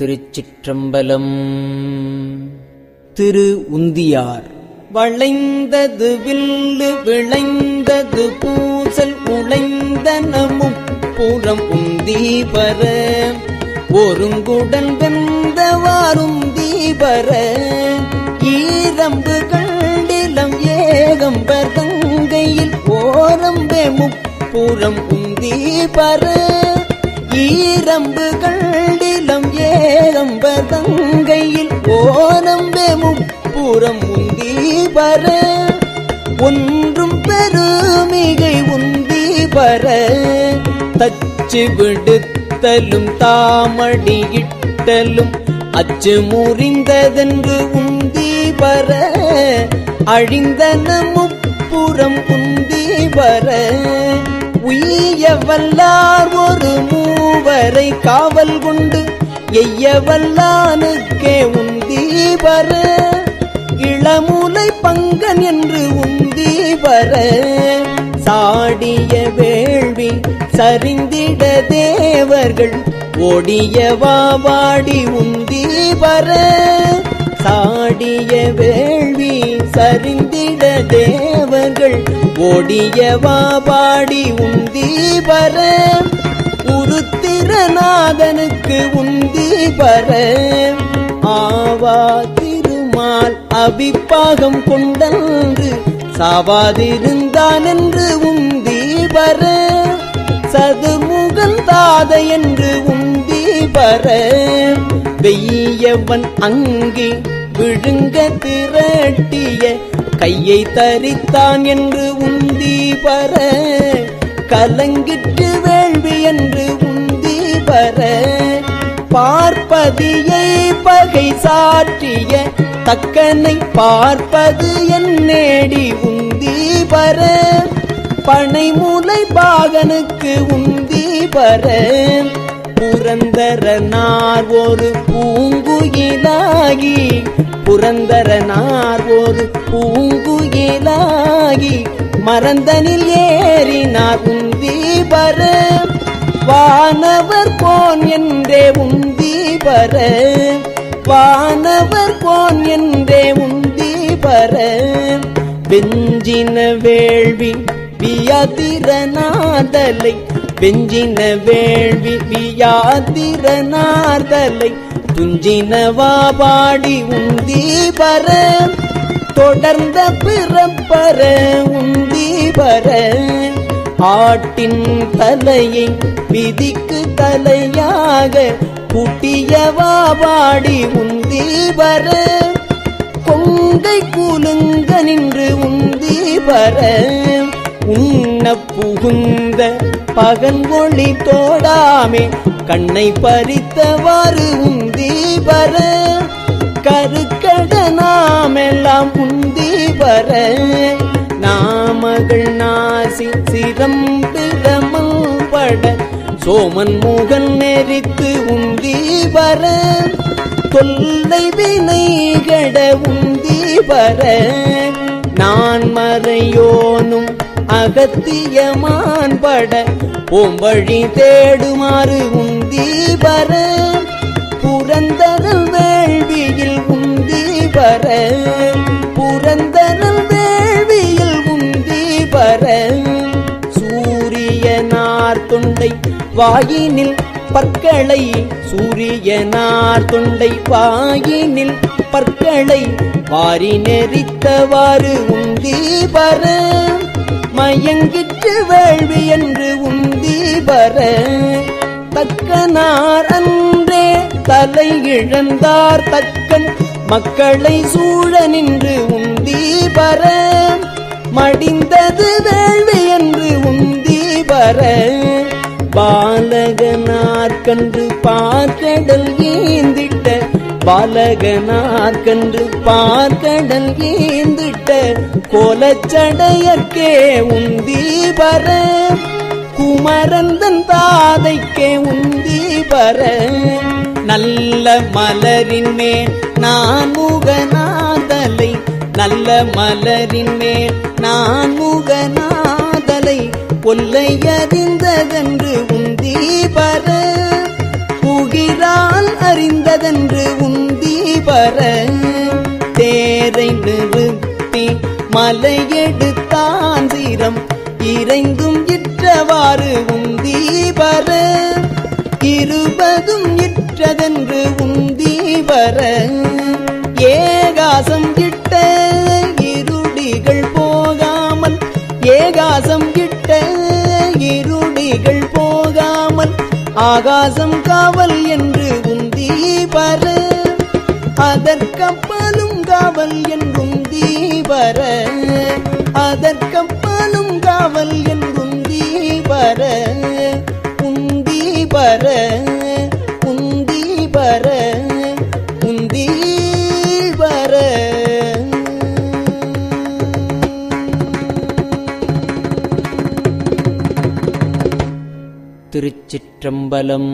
திருச்சிற்றம்பலம். திரு உந்தியார். வளைந்தது வில்லு விளைந்தது பூசல் உழைந்தனமும் புறம் உந்தி பர ஒருங்குடன் வெந்தவாரும் தீபர ஈரம்பு கண்டிலம் ஏகம்பர் தங்கையில் ஓரம்பே முப்புறம் உந்தி பர ஈரம்பு கண்டிலம் ஏகம்ப தங்கையில் ஓனம்பே முப்புறம் உந்தி பர ஒன்றும் பெருமிகை உந்தி பர தச்சு விடுத்தலும் தாமடியிட்டலும் அச்சு முறிந்ததென்று உந்தி பர அழிந்தன முப்புறம் உந்தி பர உய்ய வல்லார் ஒரு மூவரை காவல் கொண்டு எய்ய வல்லானுக்கே உந்தி இளமுலை பங்கன் என்று உந்திவர சாடிய வேள்வி சரிந்திட தேவர்கள் ஓடிய வாடி உந்தி சாடிய வேள்வி சரிந்திட தேவர்கள் ஓடிய பாடி உந்தி பர உருத்திரநாதனுக்கு உந்தி பர ஆவா திருமால் அபிப்பாகம் கொண்டன்று சாவாதிருந்தான் என்று உந்தி பர சதுமுகன் தாத என்று உந்தி பர வெய்யவன் அங்கே விழுங்க திரட்டிய கையை தரித்தான் என்று உந்தி பர கலங்கிட்டு வேள்வி என்று உந்தி பர பார்ப்பதியை பகை சாற்றிய தக்கனை பார்ப்பது என்னேடி உந்தி பர பனைமுலை பாகனுக்கு உந்தி பர புரந்தரனார் ஒரு பூங்குயிலாகி புரந்தரனார் ஒரு பூங்குயிலாகி மறந்தனில் ஏறினார் உந்தீபர வானவர் கோன் என்றே உந்தீபர வானவர் கோன் என்றே உந்தீபர வெஞ்சின வேள்வி வியதிரநாதலை வெஞ்சின வேள்வி வியாதிரநாதலை துஞ்சினவா பாடி உந்தி பர தொடர்ந்த பிறப்பர உந்தி பர ஆட்டின் தலையை விதிக்கு தலையாக குட்டியவா பாடி உந்தி பர கொங்கை கூலுங்க நின்று உந்தி பர உன்ன புகுந்த பகன் ஒளி தோடாமே கண்ணை பறித்தவாறு உந்தி பர கருக்கட நாமெல்லாம் உந்தி நாமகள் நாசி சிரம் பிரமல் சோமன் முகன் நெறித்து உந்திபர தொல்லை வினைகட உந்திபர நான் மறையோனும் அகத்தியமான் பட ஓம்பழி தேடுமாறு உந்தி பர புரந்தரல் வேள்வியில் உந்தி பர புரந்தரல் வேள்வியில் உந்தி பர சூரியனார் தொண்டை வாயினில் பற்களை. சூரியனார் தொண்டை வாயினில் பற்களை. வாரி நெறித்தவாறு உந்தி மயங்கிற்று வேள்வி என்று உந்தி வர தக்கனார் அன்றே தலை இழந்தார் தக்கன். மக்களை சூழ நின்று உந்தி வர மடிந்தது வேள்வி என்று உந்தி வர. பாலகனார் கண்டு பார்க்கடல் ஏந்திட்ட பாலகனார் கன்று பார்க்கடல் ஏந்திட்ட கோலச்சடையற்கே உந்தி பர குமரந்தன் தாதைக்கே உந்தி பர நல்ல மலரின் மேல் நான் முகநாதலை. நல்ல மலரின் மேல் நான் முகநாதலை. கொல்லை அறிந்ததென்று உந்தி பர புகிரால் அறிந்ததென்று உந்தி தேரை நிறுத்தி மலையெடுத்தான் சீரம். இறைந்தும் இற்றவாறு உந்தி வர இருபதும் இற்றதென்று உந்தி வர ஏகாசம் கிட்ட இருடிகள் போகாமல் ஏகாசம் கிட்ட இருடிகள் போகாமல் ஆகாசம் காவல் என்று உந்தி வர அதற்கப்பாலும் காவல் என்று தீவர அதற்கப்பாலும் காவல் என்றும் தீவர உந்தி வர உந்தி வர உந்தி வர திருச்சிற்றம்பலம்